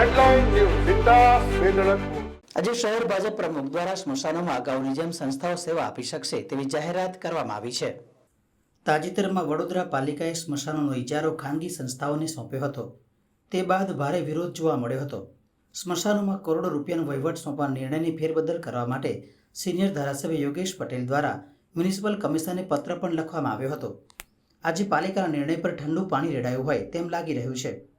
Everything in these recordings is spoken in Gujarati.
આજે શહેર ભાજપ પ્રમુખ દ્વારા સ્મશાનોમાં અગાઉની જેમ સંસ્થાઓ સેવા આપી શકશે તેવી જાહેરાત કરવામાં આવી છે. તાજેતરમાં વડોદરા પાલિકાએ સ્મશાનોનો ઇજારો ખાનગી સંસ્થાઓને સોંપ્યો હતો. તે બાદ ભારે વિરોધ જોવા મળ્યો હતો. સ્મશાનોમાં કરોડો રૂપિયાનો વહીવટ સોંપવા નિર્ણયની ફેરબદલ કરવા માટે સિનિયર ધારાસભ્ય યોગેશ પટેલ દ્વારા મ્યુનિસિપલ કમિશનરને પત્ર પણ લખવામાં આવ્યો હતો. આજે પાલિકાના નિર્ણય પર ઠંડુ પાણી રેડાયું હોય તેમ લાગી રહ્યું છે.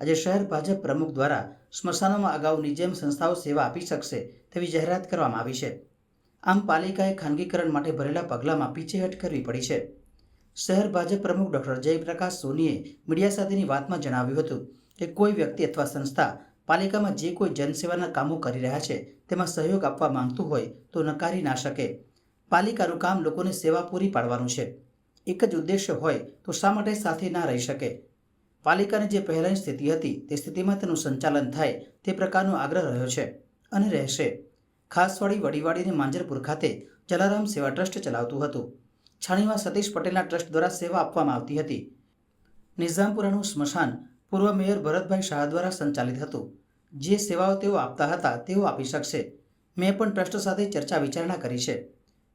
આજે શહેર ભાજપ પ્રમુખ દ્વારા સ્મશાનોમાં અગાઉની જેમ સંસ્થાઓ સેવા આપી શકશે તેવી જાહેરાત કરવામાં આવી છે. આમ પાલિકાએ ખાનગીકરણ માટે ભરેલા પગલાંમાં પીછેહટ કરવી પડી છે. શહેર ભાજપ પ્રમુખ ડોક્ટર જયપ્રકાશ સોનીએ મીડિયા સાથેની વાતમાં જણાવ્યું હતું કે કોઈ વ્યક્તિ અથવા સંસ્થા પાલિકામાં જે કોઈ જનસેવાના કામો કરી રહ્યા છે તેમાં સહયોગ આપવા માંગતું હોય તો નકારી ના શકે. પાલિકાનું કામ લોકોને સેવા પૂરી પાડવાનું છે. એક જ ઉદ્દેશ્ય હોય તો શા માટે સાથે ના રહી શકે? પાલિકાની જે પહેલાંની સ્થિતિ હતી, તે સ્થિતિમાં તેનું સંચાલન થાય તે પ્રકારનો આગ્રહ રહ્યો છે અને રહેશે. ખાસવાડી વડીવાડીને માંજરપુર ખાતે જલારામ સેવા ટ્રસ્ટ ચલાવતું હતું. છાણીમાં સતીશ પટેલના ટ્રસ્ટ દ્વારા સેવા આપવામાં આવતી હતી. નિઝામપુરાનું સ્મશાન પૂર્વ મેયર ભરતભાઈ શાહ દ્વારા સંચાલિત હતું. જે સેવાઓ તેઓ આપતા હતા, તેઓ આપી શકશે. મેં પણ ટ્રસ્ટ સાથે ચર્ચા વિચારણા કરી છે.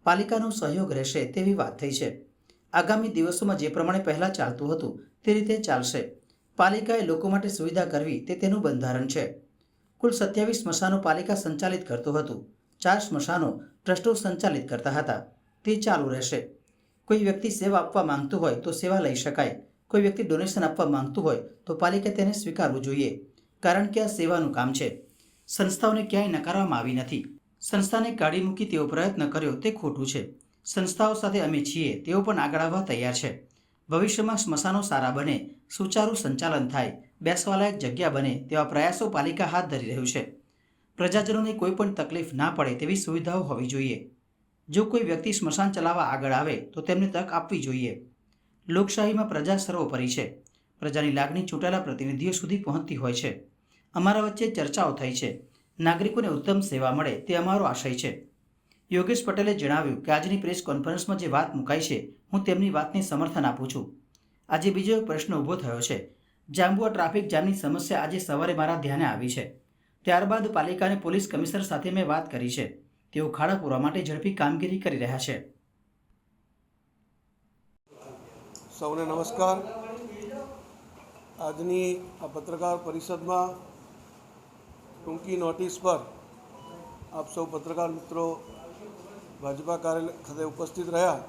પાલિકાનો સહયોગ રહેશે તેવી વાત થઈ છે. આગામી દિવસોમાં જે પ્રમાણે પહેલાં ચાલતું હતું, તે રીતે ચાલશે. પાલિકાએ લોકો માટે સુવિધા કરવી તે તેનું બંધારણ છે. કુલ સત્યાવીસ સ્મશાનો પાલિકા સંચાલિત કરતું હતું. ચાર સ્મશાનો ટ્રસ્ટો સંચાલિત કરતા હતા. તે ચાલુ રહેશે. કોઈ વ્યક્તિ સેવા આપવા માંગતું હોય તો સેવા લઈ શકાય. કોઈ વ્યક્તિ ડોનેશન આપવા માંગતું હોય તો પાલિકા તેને સ્વીકારવું જોઈએ. કારણ કે આ સેવાનું કામ છે. સંસ્થાઓને ક્યાંય નકારવામાં આવી નથી. સંસ્થાને કાઢી મૂકી તેવો પ્રયત્ન કર્યો તે ખોટું છે. સંસ્થાઓ સાથે અમે છીએ, તેઓ પણ આગળ આવવા તૈયાર છે. ભવિષ્યમાં સ્મશાનો સારા બને, સુચારું સંચાલન થાય, બેસવાલાયક જગ્યા બને તેવા પ્રયાસો પાલિકા હાથ ધરી રહ્યું છે. પ્રજાજનોને કોઈ પણ તકલીફ ના પડે તેવી સુવિધાઓ હોવી જોઈએ. જો કોઈ વ્યક્તિ સ્મશાન ચલાવવા આગળ આવે, તો તેમને તક આપવી જોઈએ. લોકશાહીમાં પ્રજા સર્વોપરી છે. પ્રજાની લાગણી ચૂંટાયેલા પ્રતિનિધિઓ સુધી પહોંચતી હોય છે. અમારા વચ્ચે ચર્ચાઓ થઈ છે. નાગરિકોને ઉત્તમ સેવા મળે, તે અમારો આશય છે. યોગેશ પટેલે જણાવ્યું કે આજની પ્રેસ કોન્ફરન્સમાં જે વાત મુકાઈ છે, હું તેમની વાતને સમર્થન આપું છું. આજે બીજો એક પ્રશ્ન ઊભો થયો છે. જાંબુઆ ટ્રાફિક જામની સમસ્યા આજે સવારે મારા ધ્યાને આવી છે. ત્યારબાદ પાલિકા અને પોલીસ કમિશનર સાથે મેં વાત કરી છે. તેઓ ખાડા પૂરવા માટે ઝડપી કામગીરી કરી રહ્યા છે. સૌને નમસ્કાર. આજની આ પત્રકાર પરિષદમાં ટૂંકી નોટિસ પર આપ સૌ પત્રકાર મિત્રો ભાજપા કાર્યાલય ખાતે ઉપસ્થિત રહ્યા.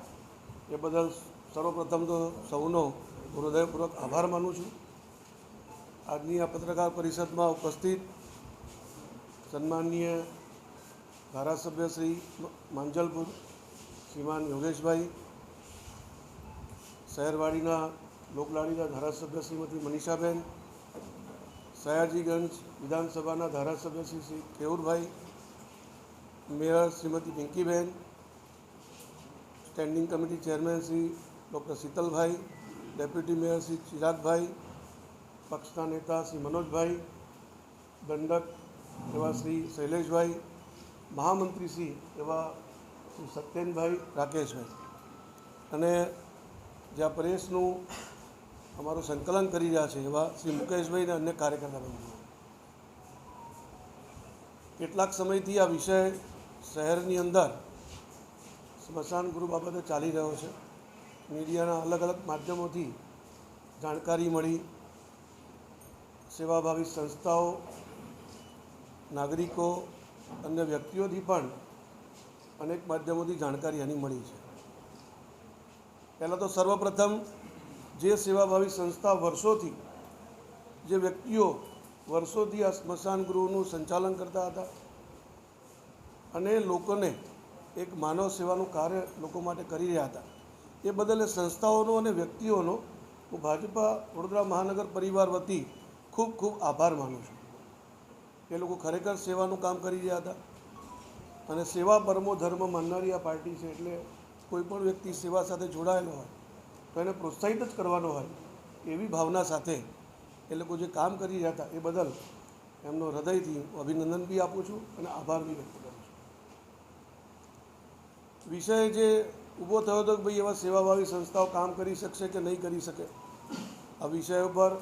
એ બદલ સર્વપ્રથમ તો સૌનો હૃદયપૂર્વક આભાર માનું છું. આજની આ પત્રકાર પરિષદમાં ઉપસ્થિત સન્માનીય ધારાસભ્ય શ્રી માંજલપુર શ્રીમાન યોગેશભાઈ, શહેરવાડીના લોકલાડીના ધારાસભ્ય શ્રીમતી મનીષાબેન, સયાજીગંજ વિધાનસભાના ધારાસભ્ય Shri Shri Kevurbhai, mayor Shrimati Pinkiben standing committee chairman Shri doctor Shitalbhai deputy mayor Shri Chiragbhai, પક્ષના નેતા શ્રી મનોજભાઈ, દંડક એવા શ્રી શૈલેષભાઈ, મહામંત્રી શ્રી એવા શ્રી સત્યેનભાઈ રાકેશભાઈ. અને જ્યાં પ્રેસનું અમારું સંકલન કરી રહ્યા છે એવા શ્રી મુકેશભાઈ અને અન્ય કાર્યકર્તા બંધુઓ કેટલાક સમયથી આ વિષય શહેરની અંદર સ્મશાન ગૃહ બાબતે ચાલી રહ્યો છે. મીડિયાના અલગ અલગ માધ્યમોથી જાણકારી મળી. સેવાભાવી સંસ્થાઓ, નાગરિકો, અન્ય વ્યક્તિઓથી પણ અનેક માધ્યમોથી જાણકારી એની મળી છે. પહેલાં તો સર્વપ્રથમ જે સેવાભાવી સંસ્થા વર્ષોથી, જે વ્યક્તિઓ વર્ષોથી આ સ્મશાન ગૃહનું સંચાલન કરતા હતા અને લોકોને એક માનવ સેવાનું કાર્ય લોકો માટે કરી રહ્યા હતા. એ બદલ એ સંસ્થાઓનો અને વ્યક્તિઓનો હું ભાજપા વડોદરા મહાનગર પરિવાર વતી ખૂબ ખૂબ આભાર માનું છું. એ લોકો ખરેખર સેવાનું કામ કરી રહ્યા હતા. અને સેવા પરમો ધર્મ માનનારી આ પાર્ટી છે એટલે કોઈ પણ વ્યક્તિ સેવા સાથે જોડાયેલો હોય, તો એને પ્રોત્સાહિત જ કરવાનો હોય એવી ભાવના સાથે એ લોકો જે કામ કરી રહ્યા હતા એ બદલ એમનો હૃદયથી અભિનંદન બી આપું છું અને આભાર બી વ્યક્ત વિષય જે ઊભો થયો હતો કે ભાઈ એવા સેવાભાવી સંસ્થાઓ કામ કરી શકશે કે નહીં કરી શકે? આ વિષય ઉપર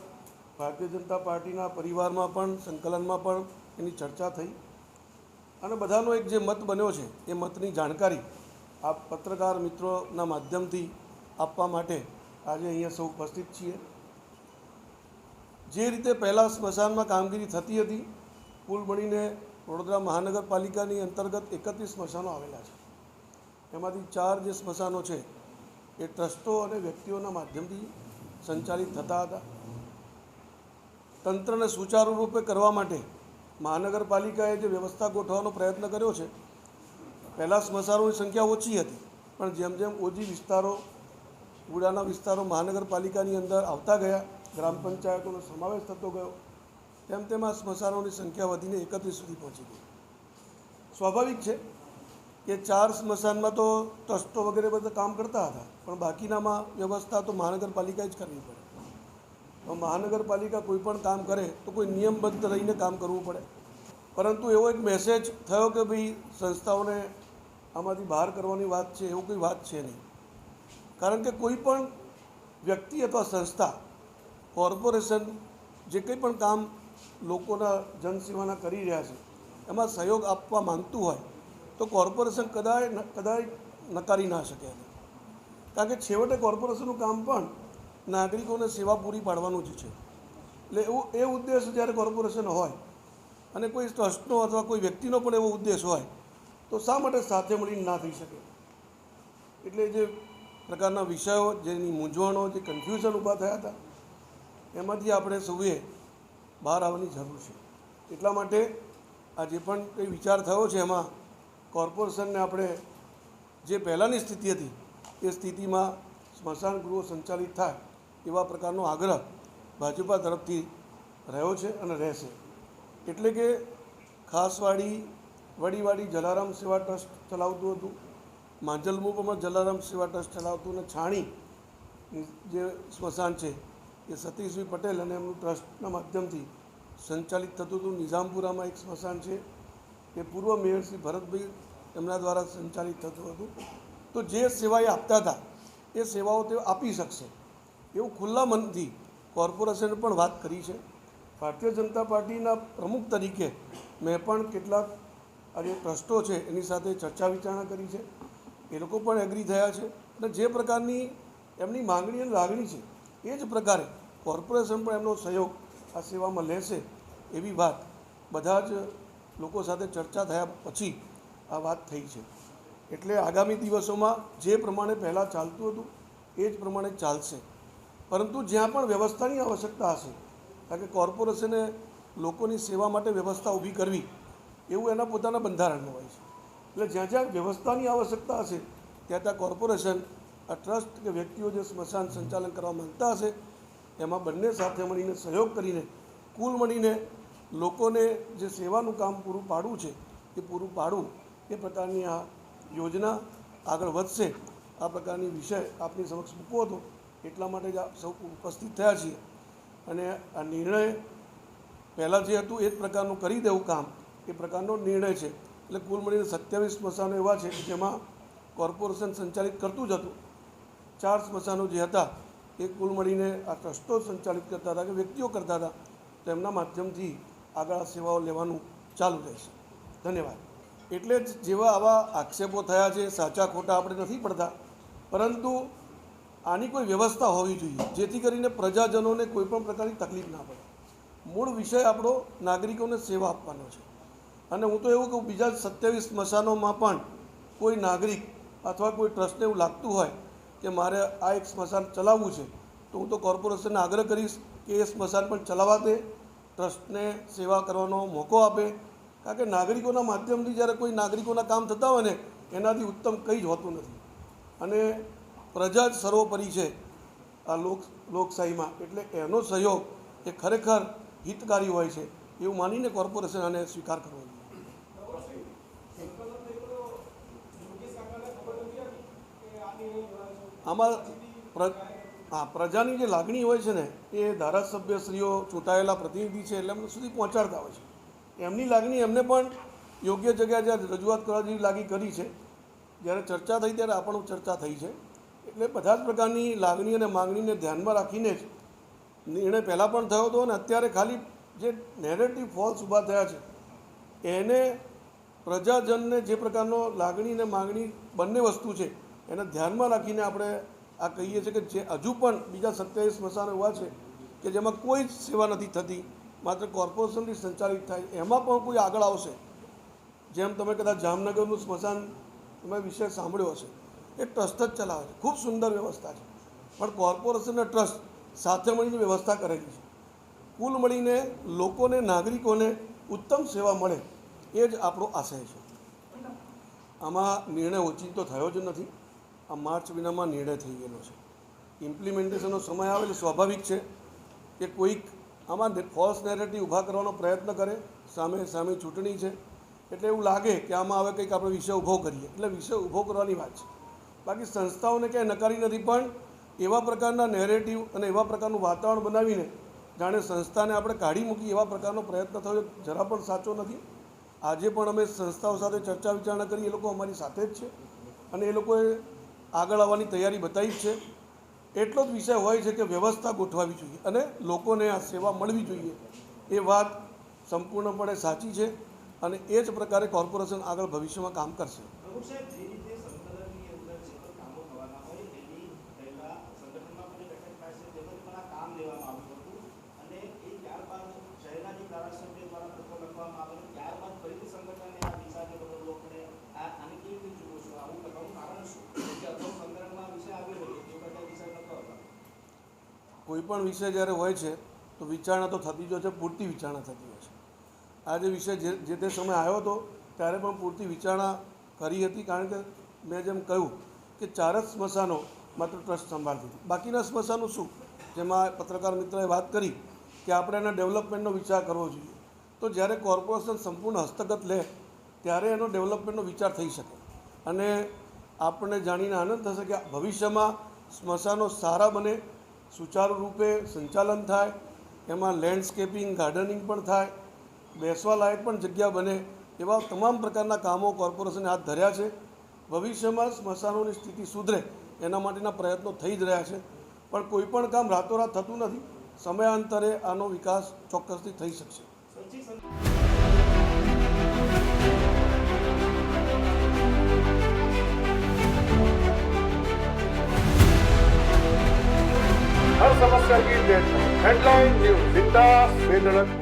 ભારતીય જનતા પાર્ટીના પરિવારમાં પણ, સંકલનમાં પણ એની ચર્ચા થઈ. અને બધાનો એક જે મત બન્યો છે, એ મતની જાણકારી આ પત્રકાર મિત્રોના માધ્યમથી આપવા માટે આજે અહીંયા સૌ ઉપસ્થિત છીએ. જે રીતે પહેલાં સ્મશાનમાં કામગીરી થતી હતી, કુલ મળીને વડોદરા મહાનગરપાલિકાની અંતર્ગત એકત્રીસ સ્મશાનો આવેલા છે. એમાંથી ચાર જે સ્મશાનો છે, એ ટ્રસ્ટો અને વ્યક્તિઓના માધ્યમથી સંચાલિત થતા હતા. તંત્રને સુચારુ રૂપે કરવા માટે મહાનગરપાલિકાએ જે વ્યવસ્થા ગોઠવવાનો પ્રયત્ન કર્યો છે, પહેલાં સ્મશાનોની સંખ્યા ઓછી હતી, પણ જેમ જેમ ઓછી વિસ્તારો ઉડાના વિસ્તારો મહાનગરપાલિકાની અંદર આવતા ગયા, ગ્રામ પંચાયતોનો સમાવેશ થતો ગયો, તેમ તેમ આ સ્મશાનોની સંખ્યા વધીને એકત્રીસ સુધી પહોંચી ગઈ. સ્વાભાવિક છે કે ચાર સ્મશાનમાં તો ટ્રસ્ટો વગેરે બધા કામ કરતા હતા. પણ બાકીનામાં વ્યવસ્થા તો મહાનગરપાલિકાએ જ કરવી પડે. મહાનગરપાલિકા કોઈ પણ કામ કરે તો કોઈ નિયમબદ્ધ રહીને કામ કરવું પડે. પરંતુ એવો એક મેસેજ થયો કે ભાઈ સંસ્થાઓને આમાંથી બહાર કરવાની વાત છે, એવું કોઈ વાત છે નહીં. કારણ કે કોઈ પણ વ્યક્તિ અથવા સંસ્થા, કોર્પોરેશન, જે કંઈ પણ કામ લોકોના જનસેવાના કરી રહ્યા છે, એમાં સહયોગ આપવા માંગતું હોય તો કોર્પોરેશન કદાય કદાય નકારી ના શકે કારણ કે છેવટે કોર્પોરેશનનું કામ પણ નાગરિકોને સેવા પૂરી પાડવાનું જ છે. એટલે એવું, એ ઉદ્દેશ જ્યારે કોર્પોરેશન હોય અને કોઈ ટ્રસ્ટનો અથવા કોઈ વ્યક્તિનો પણ એવો ઉદ્દેશ હોય, તો શા માટે સાથે મળીને ના થઈ શકે? એટલે જે પ્રકારના વિષયો, જેની મૂંઝવણો, જે કન્ફ્યુઝન ઊભા થયા હતા, એમાંથી આપણે સૌએ બહાર આવવાની જરૂર છે. એટલા માટે આ જે પણ કંઈ વિચાર થયો છે એમાં? કોર્પોરેશનને આપણે જે પહેલાંની સ્થિતિ હતી, એ સ્થિતિમાં સ્મશાન ગૃહો સંચાલિત થાય એવા પ્રકારનો આગ્રહ ભાજપા તરફથી રહ્યો છે અને રહેશે. એટલે કે ખાસવાડી, વડીવાડી જલારામ સેવા ટ્રસ્ટ ચલાવતું હતું માંજલમુકમાં જલારામ સેવા ટ્રસ્ટ ચલાવતું અને છાણી જે સ્મશાન છે, એ સતીશભાઈ પટેલ અને એમનું ટ્રસ્ટના માધ્યમથી સંચાલિત થતું હતું. નિઝામપુરામાં એક સ્મશાન છે. એ પૂર્વ મેયર શ્રી ભરતભાઈ એમના દ્વારા સંચાલિત થતું હતું. તો જે સેવા એ આપતા હતા, એ સેવાઓ તેઓ આપી શકશે. એવું ખુલ્લા મનથી કોર્પોરેશને પણ વાત કરી છે. ભારતીય જનતા પાર્ટીના પ્રમુખ તરીકે મેં પણ કેટલાક જે ટ્રસ્ટો છે, એની સાથે ચર્ચા વિચારણા કરી છે. એ લોકો પણ એગ્રી થયા છે. અને જે પ્રકારની એમની માંગણી અને લાગણી છે, એ જ પ્રકારે કોર્પોરેશન પણ એમનો સહયોગ આ સેવામાં લેશે એવી વાત બધા જ લોકો સાથે ચર્ચા થયા પછી આ વાત થઈ છે. એટલે આગામી દિવસોમાં જે પ્રમાણે પહેલાં ચાલતું હતું, એ જ પ્રમાણે ચાલશે. પરંતુ જ્યાં પણ વ્યવસ્થાની આવશ્યકતા હશે, કારણ કે કોર્પોરેશને લોકોની સેવા માટે વ્યવસ્થા ઊભી કરવી, એવું એના પોતાના બંધારણમાં હોય છે. એટલે જ્યાં જ્યાં વ્યવસ્થાની આવશ્યકતા હશે, ત્યાં ત્યાં કોર્પોરેશન, આ ટ્રસ્ટ કે વ્યક્તિઓ જે સ્મશાન સંચાલન કરવા માંગતા હશે, એમાં બંને સાથે મળીને સહયોગ કરીને, કુલ મળીને લોકોને જે સેવાનું કામ પૂરું પાડવું છે, એ પૂરું પાડવું, એ પ્રકારની આ યોજના આગળ વધશે. આ પ્રકારની વિષય આપની સમક્ષ મૂકવો હતો. એટલા માટે જ આપ સૌ ઉપસ્થિત થયા છીએ. અને આ નિર્ણય પહેલાં જે હતું, એ જ પ્રકારનું કરી દેવું કામ. એ પ્રકારનો નિર્ણય છે. એટલે કુલ મળીને સત્યાવીસ સ્મશાનો એવા છે કે જેમાં કોર્પોરેશન સંચાલિત કરતું જ હતું. ચાર સ્મશાનો જે હતા, એ કુલ મળીને આ ટ્રસ્ટો સંચાલિત કરતા હતા કે વ્યક્તિઓ કરતા હતા. તેમના માધ્યમથી આગળ સેવાઓ લેવાનું ચાલુ રહેશે. ધન્યવાદ. એટલે જ જેવા આવા આક્ષેપો થયા છે, સાચા ખોટા આપણે નથી પડતા. પરંતુ આની કોઈ વ્યવસ્થા હોવી જોઈએ, જેથી કરીને પ્રજાજનોને કોઈ પણ પ્રકારની તકલીફ ના પડે. મૂળ વિષય આપણો નાગરિકોને સેવા આપવાનો છે. અને હું તો એવું કહું, બીજા સત્યાવીસ સ્મશાનોમાં પણ કોઈ નાગરિક અથવા કોઈ ટ્રસ્ટને એવું લાગતું હોય કે મારે આ એક સ્મશાન ચલાવવું છે, તો હું તો કોર્પોરેશનને આગ્રહ કરીશ કે એ સ્મશાન પણ ચલાવવા દે ટ્રસ્ટને સેવા કરવાનો મોકો આપે. કારણ કે નાગરિકોના માધ્યમથી જ્યારે કોઈ નાગરિકોના કામ થતા હોય ને, એનાથી ઉત્તમ કંઈ જ હોતું નથી. અને પ્રજા જ સર્વોપરી છે આ લોક, લોકશાહીમાં. એટલે એનો સહયોગ એ ખરેખર હિતકારી હોય છે, એવું માનીને કોર્પોરેશન આને સ્વીકાર કરવો જોઈએ. આમાં હા પ્રજાની જે લાગણી હોય છે ને, એ ધારાસભ્યશ્રીઓ ચૂંટાયેલા પ્રતિનિધિ છે એટલે એમને સુધી પહોંચાડતા હોય છે. એમની લાગણી એમને પણ યોગ્ય જગ્યાએ જ્યાં રજૂઆત કરવા જેવી લાગી કરી છે. જ્યારે ચર્ચા થઈ ત્યારે આ પણ ચર્ચા થઈ છે. એટલે બધા જ પ્રકારની લાગણી અને માગણીને ધ્યાનમાં રાખીને જ નિર્ણય પહેલાં પણ થયો હતો અને અત્યારે ખાલી જે નેરેટિવ ફોલ્સ ઊભા થયા છે, એને પ્રજાજનને જે પ્રકારનો લાગણી અને માગણી બંને વસ્તુ છે, એને ધ્યાનમાં રાખીને આપણે આ કહીએ છીએ કે જે હજુ પણ બીજા સત્યાવીસ સ્મશાનો એવા છે કે જેમાં કોઈ જ સેવા નથી થતી, માત્ર કોર્પોરેશનથી સંચાલિત થાય. એમાં પણ કોઈ આગળ આવશે. જેમ તમે કદાચ જામનગરનું સ્મશાન તમે વિશે સાંભળ્યો હશે. એ ટ્રસ્ટ જ ચલાવે છે. ખૂબ સુંદર વ્યવસ્થા છે. પણ કોર્પોરેશનના ટ્રસ્ટ સાથે મળીને વ્યવસ્થા કરેલી છે. કુલ મળીને લોકોને, નાગરિકોને ઉત્તમ સેવા મળે એ જ આપણો આશય છે. આમાં નિર્ણય ઓચિંતો થયો જ નથી. આ માર્ચ મહિનામાં નિર્ણય થઈ ગયેલો છે. ઇમ્પ્લિમેન્ટેશનનો સમય આવે એટલે સ્વાભાવિક છે કે કોઈક આમાં ફોલ્સ નેરેટિવ ઊભા કરવાનો પ્રયત્ન કરે, સામે સામે ચૂંટણી છે, એટલે એવું લાગે કે આમાં હવે કંઈક આપણે વિષય ઊભો કરીએ. એટલે વિષય ઊભો કરવાની વાત છે. બાકી સંસ્થાઓને ક્યાંય નકારી નથી, પણ એવા પ્રકારના નેરેટિવ અને એવા પ્રકારનું વાતાવરણ બનાવીને જાણે સંસ્થાને આપણે કાઢી મૂકી એવા પ્રકારનો પ્રયત્ન થયો જરા પણ સાચો નથી. આજે પણ અમે સંસ્થાઓ સાથે ચર્ચા વિચારણા કરી, એ લોકો અમારી સાથે જ છે. અને એ લોકોએ આગળ આવવાની તૈયારી બતાવી છે. એટલો જ વિષય હોય છે કે વ્યવસ્થા ગોઠવાવી જોઈએ અને લોકોને આ સેવા મળવી જોઈએ. એ વાત સંપૂર્ણપણે સાચી છે અને એ જ પ્રકારે કોર્પોરેશન આગળ ભવિષ્યમાં કામ કરશે પ્રભુ સાહેબ જે રીતે સંકલનની અંદર જે પણ કામો થવાના હોય એની પહેલા સંગઠનમાં પણ એક બેઠક થાય છે જેમાંથી પણ આ કામ લેવામાં આવ્યું હતું અને એ ત્યારબાદ શહેરના જે ધારાસભ્ય દ્વારા પત્ર લખવામાં આવેલું ત્યારબાદ ફરીથી સંગઠને આ દિશાને બધો લોકોને આ આને કેવી રીતે જુઓ છો આવું કરવાનું કારણ શું કે અગાઉ સંગઠનમાં આ વિષય આવ્યો હતો તે વખતે આ વિષય નહોતો હતો કોઈ પણ વિષય જ્યારે હોય છે, તો વિચારણા તો થતી જ હોય છે, પૂરતી વિચારણા થતી હોય છે. આ જે વિષય જે જે તે સમય આવ્યો હતો, ત્યારે પણ પૂરતી વિચારણા કરી હતી, કારણ કે મેં જેમ કહ્યું કે ચાર જ સ્મશાનો માત્ર ટ્રસ્ટ સંભાળતી હતી. બાકીના સ્મશાનો શું? જેમાં પત્રકાર મિત્રએ વાત કરી કે આપણે એના ડેવલપમેન્ટનો વિચાર કરવો જોઈએ. તો જ્યારે કોર્પોરેશન સંપૂર્ણ હસ્તગત લે, ત્યારે એનો ડેવલપમેન્ટનો વિચાર થઈ શકે. અને આપણને જાણીને આનંદ થશે કે ભવિષ્યમાં સ્મશાનો સારા બને સુચારુ રૂપે સંચાલન થાય, એમાં લેન્ડસ્કેપિંગ ગાર્ડનિંગ પણ થાય, બેસવા લાયક પણ જગ્યા બને એવા તમામ પ્રકારના કામો કોર્પોરેશને હાથ ધર્યા છે. ભવિષ્યમાં સ્મશાનોની સ્થિતિ સુધરે એના માટેના પ્રયત્નો થઈ જ રહ્યા છે. પણ કોઈપણ કામ રાતોરાત થતું નથી. સમયાંતરે આનો વિકાસ ચોક્કસથી થઈ શકશે. हर समस्या की डेडलाइन हेडलाइन न्यूज बिंदास बेधड़क न्यूज